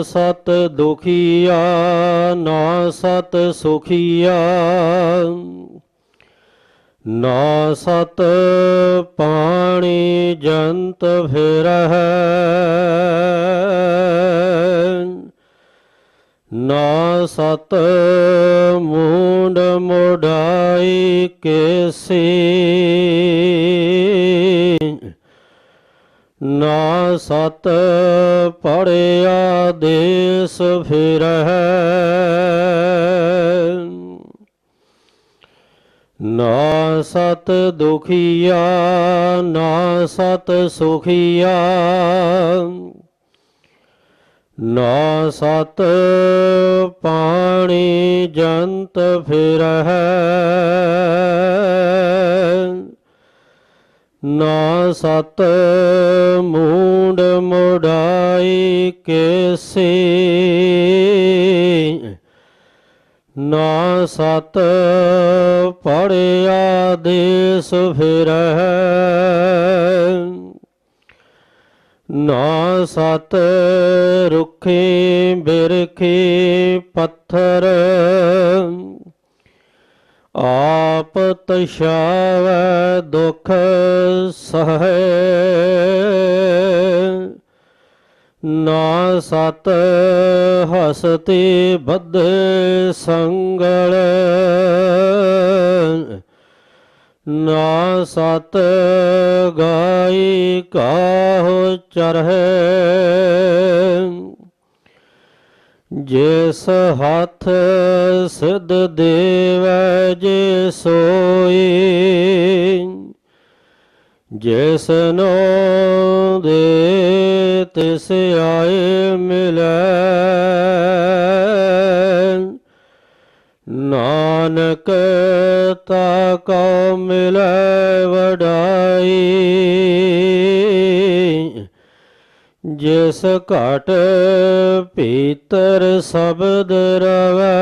ਸਤ ਦੁਖੀਆ, ਨਾ ਸਤ ਸੁਖੀਆ। ਨਾ ਸਤ ਪਾਣੀ ਜੰਤ ਫਿਰਹਿ। ਨਾ ਸਤ ਮੂੰਡ ਮੋਢਾਈ ਕੇਸੀ। ਨਾ ਸਤ ਪੜਿਆ ਦੇਸ ਫਿਰਹਿ। ਨਾ ਸਤ ਦੁਖੀਆ, ਨਾ ਸਤ ਸੁਖੀਆ। ਨਾ ਸਤ ਪਾਣੀ ਜੰਤ ਫਿਰਹਿ। ਨਾ ਸਤ ਮੂੰਡ ਮੁੜਾਈ ਕੇਸੀ। ਨਾ ਸਤ ਪੜਿਆ ਦੇਸ ਫਿਰਹਿ। ਨਾ ਸਤ ਰੁਖੇ ਬਿਰਖੇ ਪੱਥਰ। ਆਪ ਤਸ਼ਾਵੈ ਦੁਖ ਸਹੈ। ਨਾ ਸਤ ਹਸਤੇ ਬੱਧੇ ਸੰਗਲ। ਨਾ ਸਤ ਗਾਈ ਕਾਹੁ ਚਰਹਿ। ਜਿਸ ਹੱਥ ਸਿਧ ਦੇਵੈ ਜੇ ਸੋਈ। ਜਿਸ ਨੋ ਦੇ ਤਿਸ ਆਏ ਮਿਲੈ। ਨਾਨਕ ਤਾ ਕਉ ਮਿਲੈ, ਵਡਾਈ। ਜਿਸ ਘਟ ਭੀਤਰ ਸ਼ਬਦ ਰਵੈ,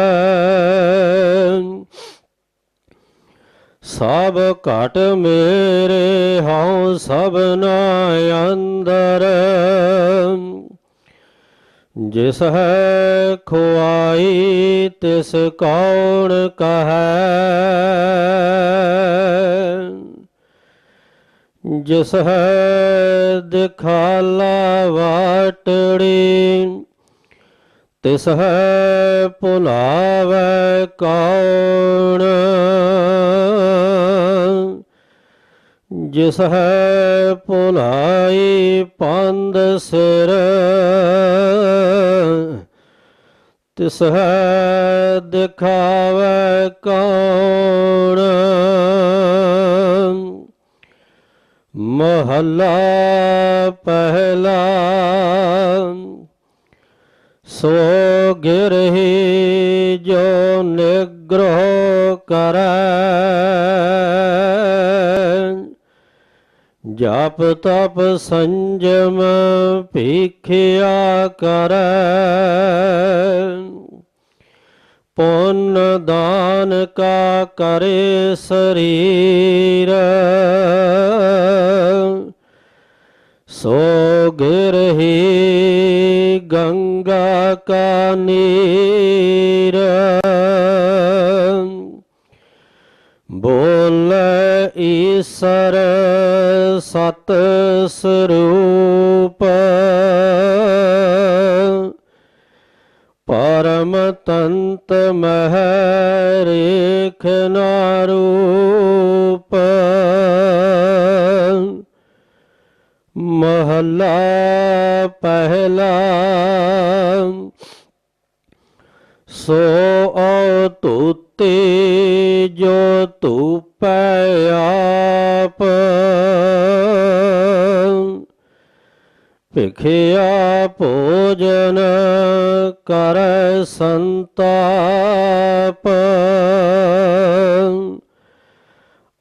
ਸਭ ਘਟ ਮੇਰੇ ਹਉ ਸਭਨਾ ਅੰਦਰ। ਜਿਸ ਹੈ ਖੁਆਈ, ਤਿਸ ਕੌਣ ਕਹੈ? ਜਿਸ ਹੈ ਦਿਖਾਲਾ ਵਾਟੜੀ। ਤਿਸ ਹੈ ਭੁਲਾਵੈ ਕੌਣ? ਜਿਸ ਹੈ ਭੁਲਾਈ ਪੰਦ ਸਿਰ। ਤਿਸ ਹੈ ਦਿਖਾਵੈ ਕੌਣ? ਮਹੱਲਾ ਪਹਿਲਾ। ਸੋ ਗਿਰਹੀ ਜੋ ਨਿਗ੍ਰਹ ਕਰੈ, ਜਪ ਤਪ ਸੰਜਮ ਭੀਖਿਆ ਕਰੈ। ਪੁੰਨ ਦਾਨ ਕਾ ਕਰੇ ਸਰੀਰ। ਸੋ ਗਿਰਹੀ ਗੰਗਾ ਕਾ ਨੀਰ। ਬੋਲ ਈਸਰ ਸਤ ਸਰੂਪ। ਪਰਮ ਤੰਤ ਮਹਿ ਰੇਖ ਨਾਰੂਪ ਮਹੱਲਾ ਪਹਿਲਾ। ਸੋ ਔ ਤੂਤੇ ਜੋ ਧੂਪੈ ਆਪ। ਭਿਖਿਆ ਭੋਜਨ ਕਰ ਸੰਤਾਪ।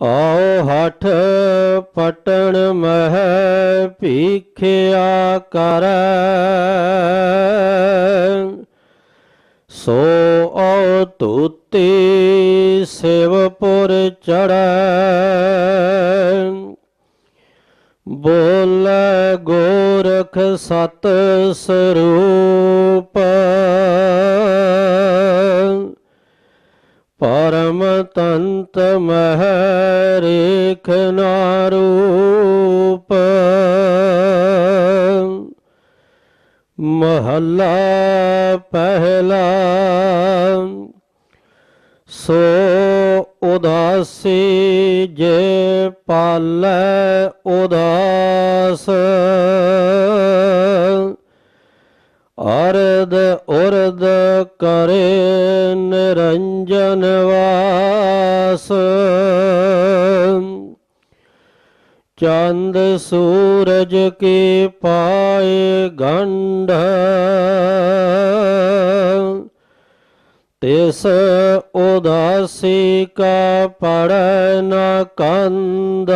ਆਓ ਹਠ ਪਟਣ ਮਹਿ ਭੀਖਿਆ ਕਰ। ਸੋ ਔ ਤੁਤੀ ਸਿਵਪੁਰ ਚੜੈ ਬੋਲ ਗੋਰਖ ਸਤ ਸਰੂਪ। ਤੰਤ ਮਹਿ ਰੇਖ ਨਾਰੂਪ ਮਹੱਲਾ ਪਹਿਲਾ ਸੋ ਉਦਾਸੀ ਜੇ ਪਾਲੈ ਉਦਾਸ। ਅਰਦ ਉਰਦ ਕਰੇ ਨਿਰੰਜਨ ਵਾਸ। ਚੰਦ ਸੂਰਜ ਕੀ ਪਾਏ ਗੰਢ। ਤਿਸ ਉਦਾਸੀ ਕਾ ਪੜੈ ਨ ਕੰਧ।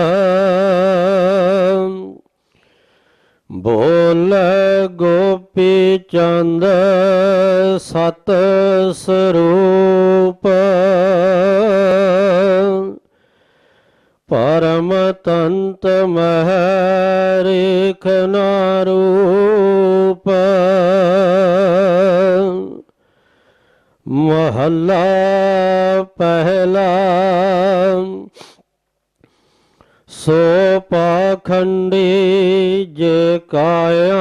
ਬੋਲ ਗੋਪੀ ਚੰਦ ਸਤ ਸਰੂਪ। ਪਰਮ ਤੰਤ ਮਹਿ ਨਾਰੂਪ ਮਹੱਲਾ ਪਹਿਲਾ ਸੋ ਪਾਖੰਡੀ ਜੇ ਕਾਇਆ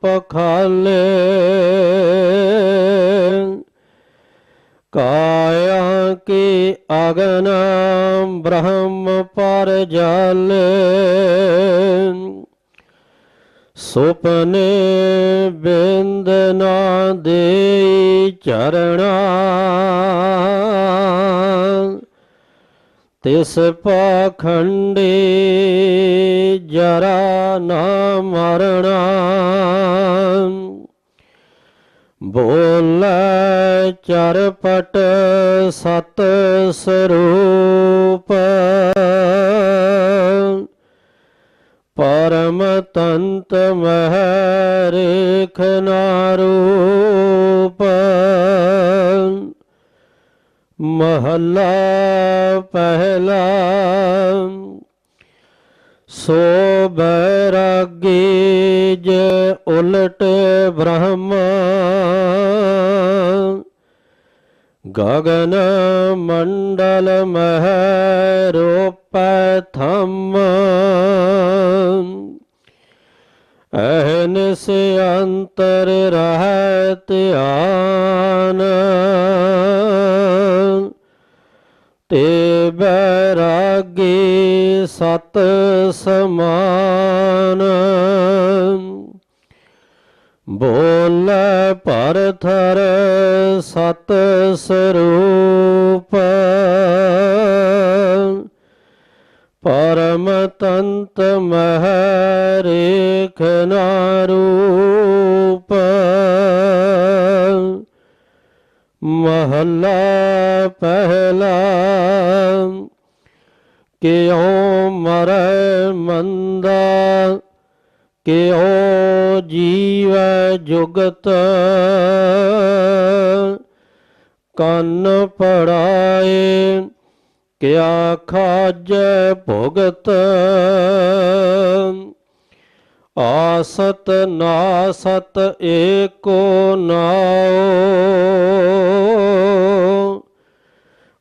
ਪਖਾਲੇ, ਕਾਇਆ ਕੀ ਅਗਨ ਬ੍ਰਹਮ ਪਰ ਜਾਲੇ। ਸੁਪਨੇ ਬਿੰਦ ਨਾ ਦੇ ਚਰਣਾ। ਤਿਸ ਪਾਖੰਡੀ ਜਰਾ ਨਾ ਮਰਣਾ ਬੋਲ ਚਰਪਟ ਸਤ ਸਰੂਪ। ਪਰਮ ਤੰਤ ਮਹਿ ਰੇਖ ਨਾਰੂਪ ਮਹੱਲਾ ਪਹਿਲਾ। ਸੋ ਬੈਰਾਗੀ ਜੇ ਉਲਟ ਬ੍ਰਹਮ। ਗਗਨ ਮੰਡਲ ਮਹਿ ਰੂਪੈ ਥੰਮ। ਅਹਨਿਸ ਅੰਤਰ ਰਹਿ ਧਿਆਨ। ਤੇ ਬੈਰਾਗੀ ਸਤ ਸਮਾਨ। ਬੋਲੇ ਪਰਥਰ ਸਤ ਸਰੂਪ। ਪਰਮ ਤੰਤ ਮਹਿ ਰੇਖ ਨਾਰੂਪ ਮਹੱਲਾ ਪਹਿਲਾ ਕਿਉ ਮਰੈ ਮੰਦਾ ਕਿਉ ਜੀਵ ਜੁਗਤ? ਕੰਨ ਪੜਾਏ ਕਿਆ ਖਾਜ ਭੁਗਤ? ਆਸਤ ਨਾਸਤ ਏਕੋ ਨਾਉ।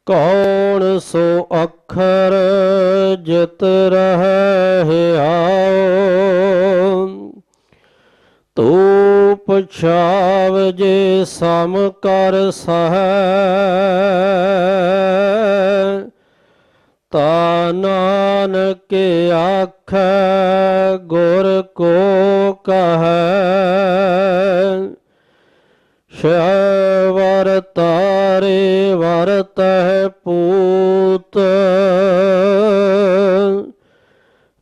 ਕੌਣ ਸੋ ਅੱਖਰ ਜਿਤ ਰਹਿ ਆਓ ਤੂੰ ਛਾਵ ਜੇ ਸਮ ਕਰ ਸਹੈ। ਤਾ ਨਾਨਕ ਆਖ, ਗੁਰ ਕੋ ਕਹੈ। ਸ਼ਵਰ ਤਾਰੇ ਵਰਤਹਿ ਪੂਤ,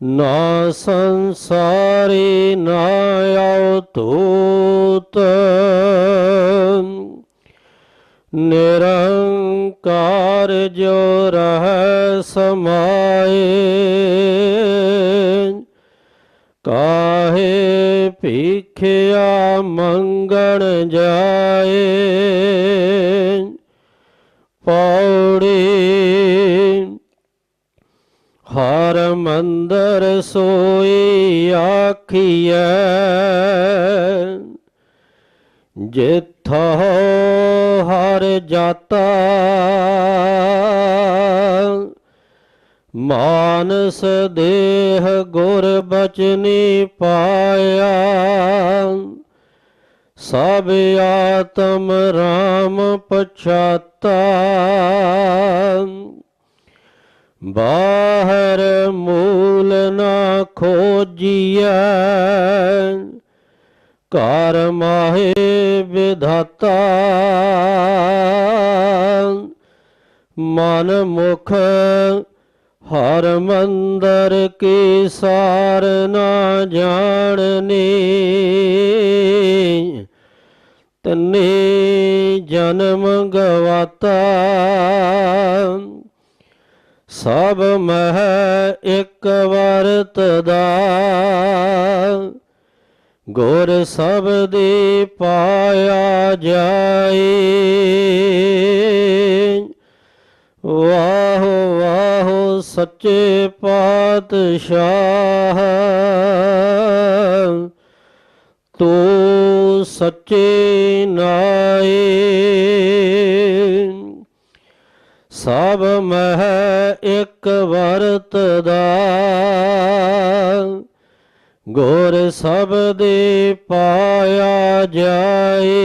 ਨਾ ਸੰਸਾਰੀ ਨਾ ਆਉ ਤੂਤ ਨਿਰੰਕਾਰ ਜੋ ਰਹਿ ਸਮਾਏ। ਕਾਹੇ ਭੀਖਿਆ ਮੰਗਣ ਜਾਏ। ਪੌੜੀ ਹਰ ਮੰਦਰ ਸੋਈ ਆਖੀਐ। ਜਿਥਾ ਹਰ ਜਾਤਾ ਮਾਨਸ ਦੇਹ ਗੁਰ ਬਚਨੀ ਪਾਇਆ। ਸਭ ਆਤਮ ਰਾਮ ਪਛਾਤਾ। ਬਾਹਰ ਮੂਲ ਨਾ ਖੋਜੀਐ। ਘਰ ਮਾਹੇ ਵਿਧਾਤਾ। ਮਨ ਮੁਖ ਹਰ ਮੰਦਰ ਕੀ ਸਾਰ ਨਾ ਜਾਣਨੀ। ਤਨੇ ਜਨਮ ਗਵਾਤਾ। ਸਭ ਮਹਿ ਇੱਕ ਵਰਤ ਦਾ ਗੁਰ ਸਬਦੀ ਪਾਇਆ ਜਾਏ। ਵਾਹ ਵਾਹੋ ਸੱਚੇ ਪਾਤਸ਼ਾਹ, ਤੂੰ ਸੱਚੇ ਨਾਏ। ਸਭ ਮਹਿ ਇੱਕ ਵਰਤ ਦਾ ਗੁਰ ਸਬਦੇ ਪਾਇਆ ਜਾਏ।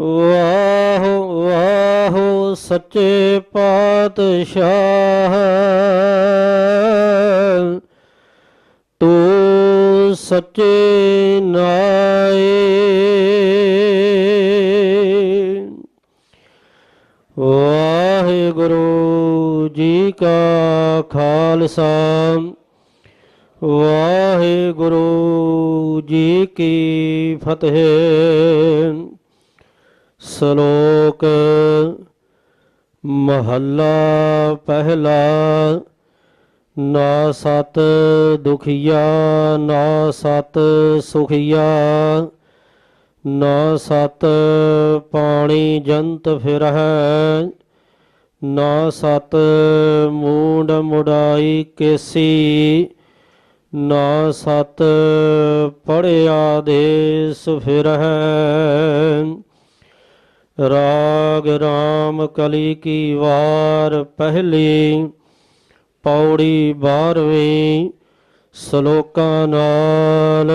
ਵਾਹ ਵਾਹ ਸੱਚੇ ਪਾਤਸ਼ਾਹ ਤੂੰ ਸੱਚੇ ਨਾਏ। ਜੀ ਕਾ ਖਾਲਸਾ। ਵਾਹਿਗੁਰੂ ਜੀ ਕੀ ਫਤਿਹ। ਸ਼ਲੋਕ ਮਹੱਲਾ ਪਹਿਲਾ, ਨਾ ਸਤ ਦੁਖੀਆ, ਨਾ ਸਤ ਸੁਖੀਆ। ਨਾ ਸਤ ਪਾਣੀ ਜੰਤ ਫਿਰਹਿ। ਨਾ ਸਤ ਮੂੰਡ ਮੁੜਾਈ ਕੇਸੀ, ਨਾ ਸਤ ਪੜਿਆ ਦੇ ਫਿਰਹਿ। ਰਾਗ ਰਾਮ ਕਲੀ ਕੀ ਵਾਰ ਪਹਿਲੀ, ਪੌੜੀ ਬਾਰਵੀਂ ਸ਼ਲੋਕਾਂ ਨਾਲ।